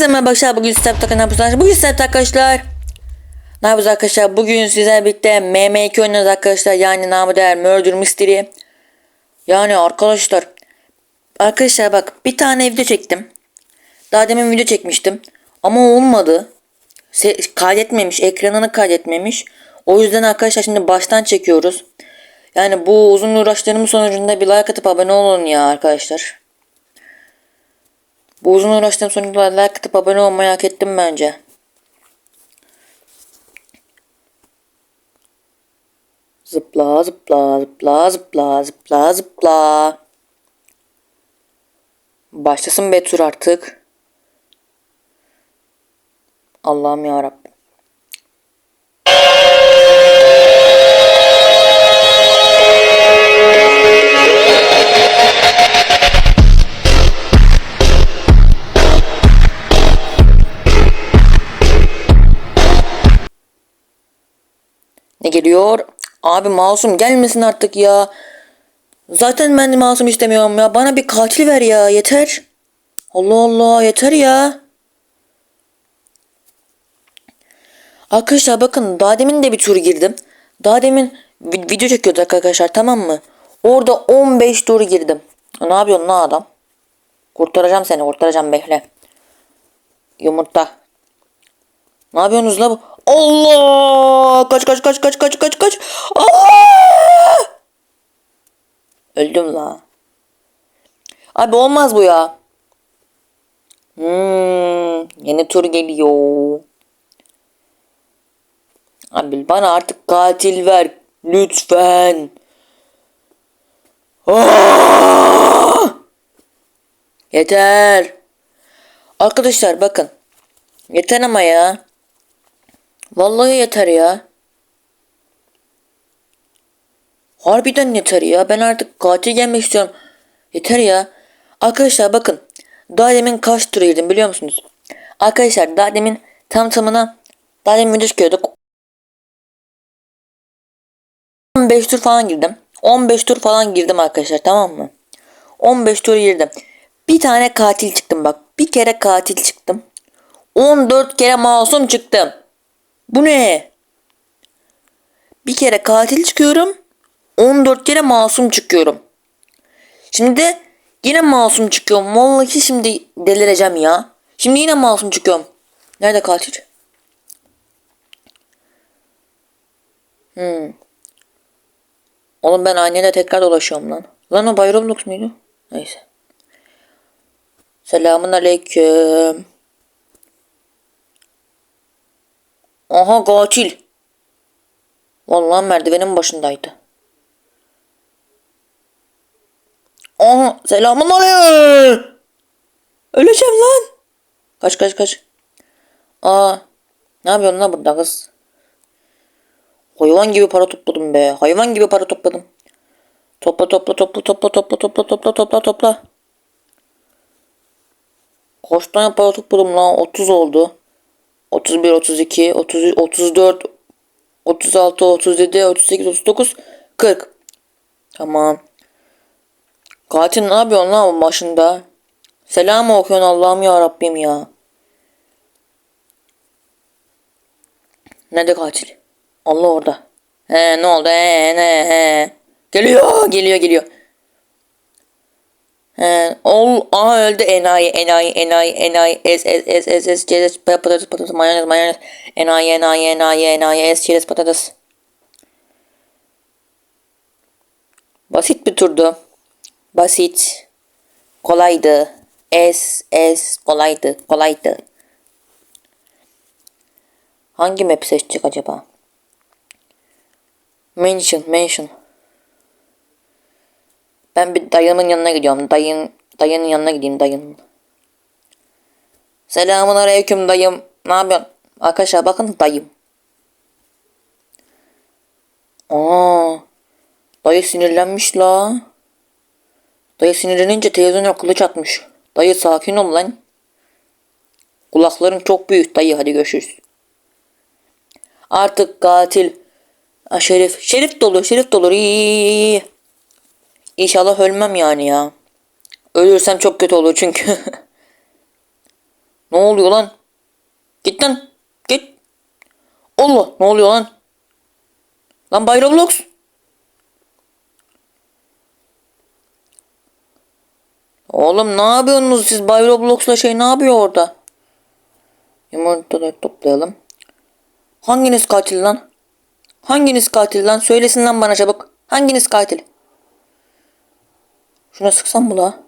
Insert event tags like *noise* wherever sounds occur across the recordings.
Hepinize merhaba arkadaşlar. Bugün takın ne yapıyorsunuz? Bugün sizlerle arkadaşlar. Ne yapıyoruz arkadaşlar? Bugün sizlerle birlikte MM2 oynuyoruz arkadaşlar. Yani namı değer Murder Mystery. Yani arkadaşlar. Arkadaşlar bak bir tane video çektim. Daha demin video çekmiştim. Ama olmadı. Se- kaydetmemiş. Ekranını kaydetmemiş. O yüzden arkadaşlar şimdi baştan çekiyoruz. Yani bu uzun uğraşlarımın sonucunda bir like atıp abone olun ya arkadaşlar. Bu uzun uğraştığım sonucunda like atıp abone olmayı hak ettim bence. Zıpla zıpla zıpla zıpla zıpla zıpla. Başlasın be tur artık. Allah'ım ya Ne geliyor? Abi masum gelmesin artık ya. Zaten ben masum istemiyorum ya. Bana bir katil ver ya yeter. Allah Allah yeter ya. Arkadaşlar bakın daha demin de bir tur girdim. Daha demin vi- video çekiyorduk arkadaşlar tamam mı? Orada 15 tur girdim. Ne yapıyorsun lan adam? Kurtaracağım seni kurtaracağım bekle. Yumurta. Ne yapıyorsunuz la bu? Allah! Kaç kaç kaç kaç kaç kaç kaç. Allah! Öldüm la. Abi olmaz bu ya. Hmm, yeni tur geliyor. Abi bana artık katil ver. Lütfen. Ah! Yeter. Arkadaşlar bakın. Yeter ama ya. Vallahi yeter ya. Harbiden yeter ya. Ben artık katil gelmek istiyorum. Yeter ya. Arkadaşlar bakın. Daha demin kaç tur girdim biliyor musunuz? Arkadaşlar daha demin tam tamına daha demin video çıkıyorduk. 15 tur falan girdim. 15 tur falan girdim arkadaşlar tamam mı? 15 tur girdim. Bir tane katil çıktım bak. Bir kere katil çıktım. 14 kere masum çıktım. Bu ne? Bir kere katil çıkıyorum. 14 kere masum çıkıyorum. Şimdi de yine masum çıkıyorum. Vallahi şimdi delireceğim ya. Şimdi yine masum çıkıyorum. Nerede katil? Hmm. Oğlum ben aynayla tekrar dolaşıyorum lan. Lan o Bay Roblox muydu? Neyse. Selamun aleyküm. Aha katil. Vallahi merdivenin başındaydı. Aha selamun. Öleceğim lan. Kaç kaç kaç. Aa ne yapıyorsun lan burada kız? Hayvan gibi para topladım be. Hayvan gibi para topladım. Topla topla topla topla topla topla topla topla topla. Kaç tane para topladım lan? 30 oldu. 31, 32, 30, 34, 36, 37, 38, 39, 40. Tamam. Katil ne yapıyorsun lan başında? Selam okuyorsun Allah'ım ya Rabbim ya. Nerede katil? Allah orada. He ne oldu? He ne he. Geliyor geliyor geliyor. He, ol, aha öldü enayi enayi enayi enayi es es es es es çerez patates patates mayonez mayonez enayi enayi enayi enayi es çerez patates. Basit bir turdu. Basit. Kolaydı. Es es kolaydı kolaydı. Hangi map seçecek acaba? Mansion, mansion. Ben bir dayımın yanına gidiyorum. Dayın, dayının yanına gideyim dayının. Selamun aleyküm dayım. Ne yapıyorsun? Arkadaşlar bakın dayım. Aa, dayı sinirlenmiş la. Dayı sinirlenince televizyona kılıç atmış. Dayı sakin ol lan. Kulakların çok büyük dayı hadi görüşürüz. Artık katil. Aa, şerif. Şerif dolu şerif dolu. İyi, iyi, iyi. İnşallah ölmem yani ya. Ölürsem çok kötü olur çünkü. *laughs* Ne oluyor lan? Git lan. Git. Allah ne oluyor lan? Lan Bay. Oğlum ne yapıyorsunuz siz? Bay Roblox'la şey ne yapıyor orada? Yumurtaları toplayalım. Hanginiz katil lan? Hanginiz katil lan? Söylesin lan bana çabuk. Hanginiz katil? Şuna sıksam mı la?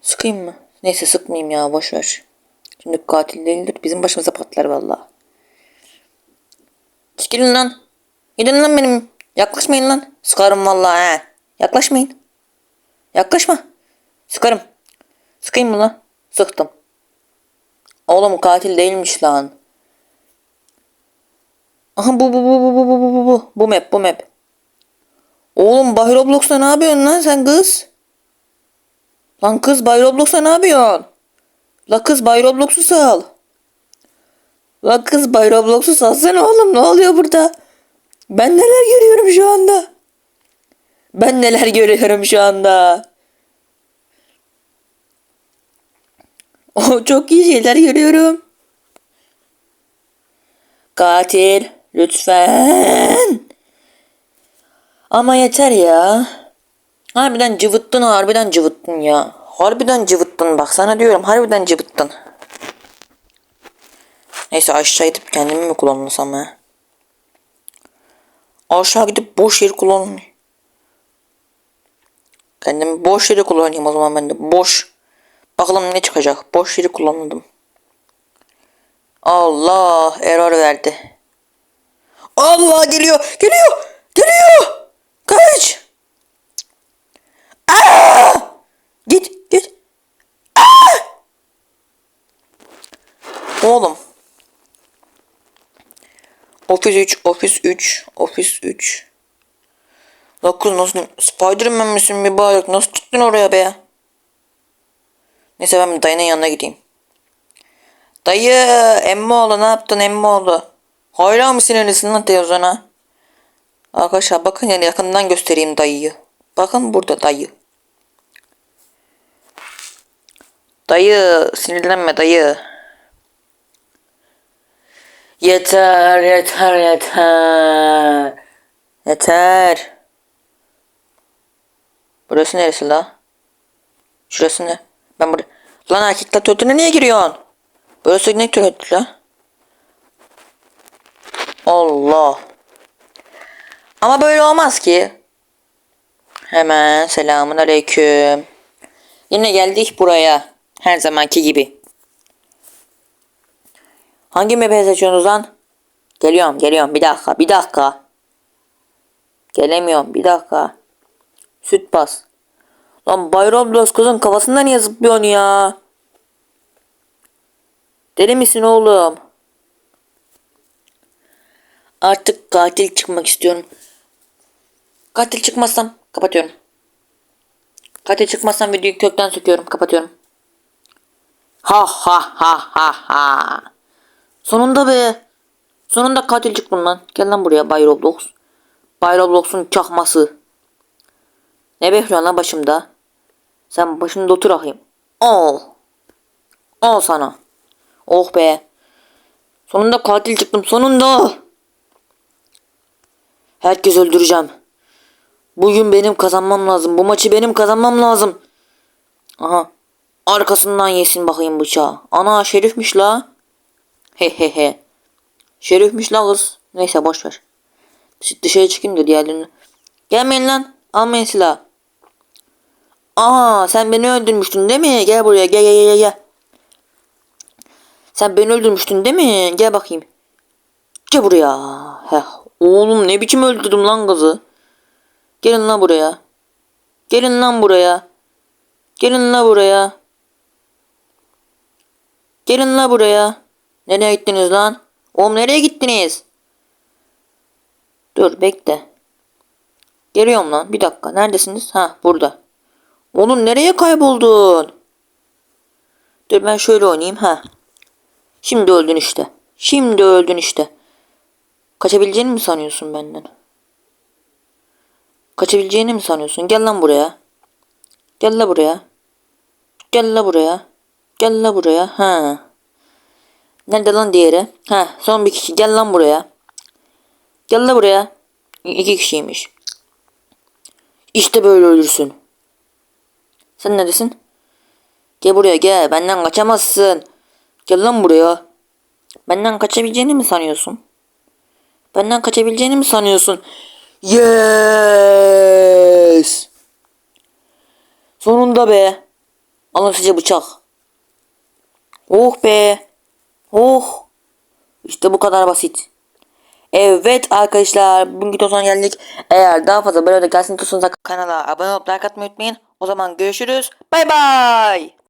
Sıkayım mı? Neyse sıkmayayım ya boş ver. Şimdi katil değildir. Bizim başımıza patlar vallahi. Çekilin lan. Gidin lan benim. Yaklaşmayın lan. Sıkarım vallahi he. Yaklaşmayın. Yaklaşma. Sıkarım. Sıkayım mı lan? Sıktım. Oğlum katil değilmiş lan. Aha bu bu bu bu bu bu bu bu bu bu map bu map. Oğlum Bay Roblox'ta ne yapıyorsun lan sen kız? Lan kız Bay Roblox'ta ne yapıyorsun? La kız Bay Roblox'u sal. La kız Bay Roblox'u salsana oğlum ne oluyor burada? Ben neler görüyorum şu anda? Ben neler görüyorum şu anda? *laughs* O çok iyi şeyler görüyorum. Katil lütfen. Ama yeter ya. Harbiden cıvıttın harbiden cıvıttın ya. Harbiden cıvıttın bak sana diyorum harbiden cıvıttın. Neyse aşağı gidip kendimi mi kullanmasam ya? Aşağı gidip boş yeri kullanayım. Kendimi boş yeri kullanayım o zaman ben de boş. Bakalım ne çıkacak. Boş yeri kullanmadım. Allah error verdi. Allah geliyor geliyor geliyor. Kaç. Aa! Git git. Aa! Oğlum. Ofis 3, Ofis 3, Ofis 3. La nasıl Spiderman misin mübarek nasıl çıktın oraya be? Neyse ben dayının yanına gideyim. Dayı emmoğlu ne yaptın emmoğlu? Hala mı sinirlisin lan televizyona? Arkadaşlar bakın yani yakından göstereyim dayıyı. Bakın burada dayı. Dayı sinirlenme dayı. Yeter yeter yeter. Yeter. Burası neresi la? Şurası ne? Ben burada. Lan erkekler tuvaletine niye giriyorsun? Burası ne tuvaleti la? Allah. Ama böyle olmaz ki. Hemen selamun aleyküm. Yine geldik buraya. Her zamanki gibi. Hangi map'e seçiyorsunuz lan? Geliyorum geliyorum bir dakika bir dakika. Gelemiyorum bir dakika. Süt bas. Lan Bay Roblox kızın kafasında niye zıplıyorsun ya? Deli misin oğlum? Artık katil çıkmak istiyorum. Katil çıkmazsam kapatıyorum. Katil çıkmazsam videoyu kökten söküyorum. Kapatıyorum. Ha ha ha ha ha. Sonunda be. Sonunda katil çıktım lan. Gel lan buraya Bay Roblox. Bay Roblox'un çakması. Ne bekliyorsun lan başımda? Sen başında otur bakayım. Al. Al sana. Oh be. Sonunda katil çıktım sonunda. Herkes öldüreceğim. Bugün benim kazanmam lazım. Bu maçı benim kazanmam lazım. Aha. Arkasından yesin bakayım bıçağı. Ana şerifmiş la. He he he. Şerifmiş la kız. Neyse boş ver. Dış- Dışarı çıkayım da diğerlerini. Gelmeyin lan. Almayın silah. Aa sen beni öldürmüştün değil mi? Gel buraya gel gel gel gel. Sen beni öldürmüştün değil mi? Gel bakayım. Gel buraya. Heh. Oğlum ne biçim öldürdüm lan kızı. Gelin lan buraya. Gelin lan buraya. Gelin lan buraya. Gelin lan buraya. Nereye gittiniz lan? Oğlum nereye gittiniz? Dur bekle. Geliyorum lan. Bir dakika. Neredesiniz? Ha burada. Oğlum nereye kayboldun? Dur ben şöyle oynayayım. Ha. Şimdi öldün işte. Şimdi öldün işte. Kaçabileceğini mi sanıyorsun benden? Kaçabileceğini mi sanıyorsun? Gel lan buraya. Gel la buraya. Gel la buraya. Gel la buraya. Ha. Nerede lan diğeri? Ha son bir kişi. Gel lan buraya. Gel la buraya. İki kişiymiş. İşte böyle ölürsün. Sen neredesin? Gel buraya gel. Benden kaçamazsın. Gel lan buraya. Benden kaçabileceğini mi sanıyorsun? Benden kaçabileceğini mi sanıyorsun? Yes! Sonunda be. Alın size bıçak. Oh be. Oh. İşte bu kadar basit. Evet arkadaşlar bugünkü videonun sonuna geldik. Eğer daha fazla böyle de gelsin istiyorsanız kanala abone olup like atmayı unutmayın. O zaman görüşürüz. Bay bay.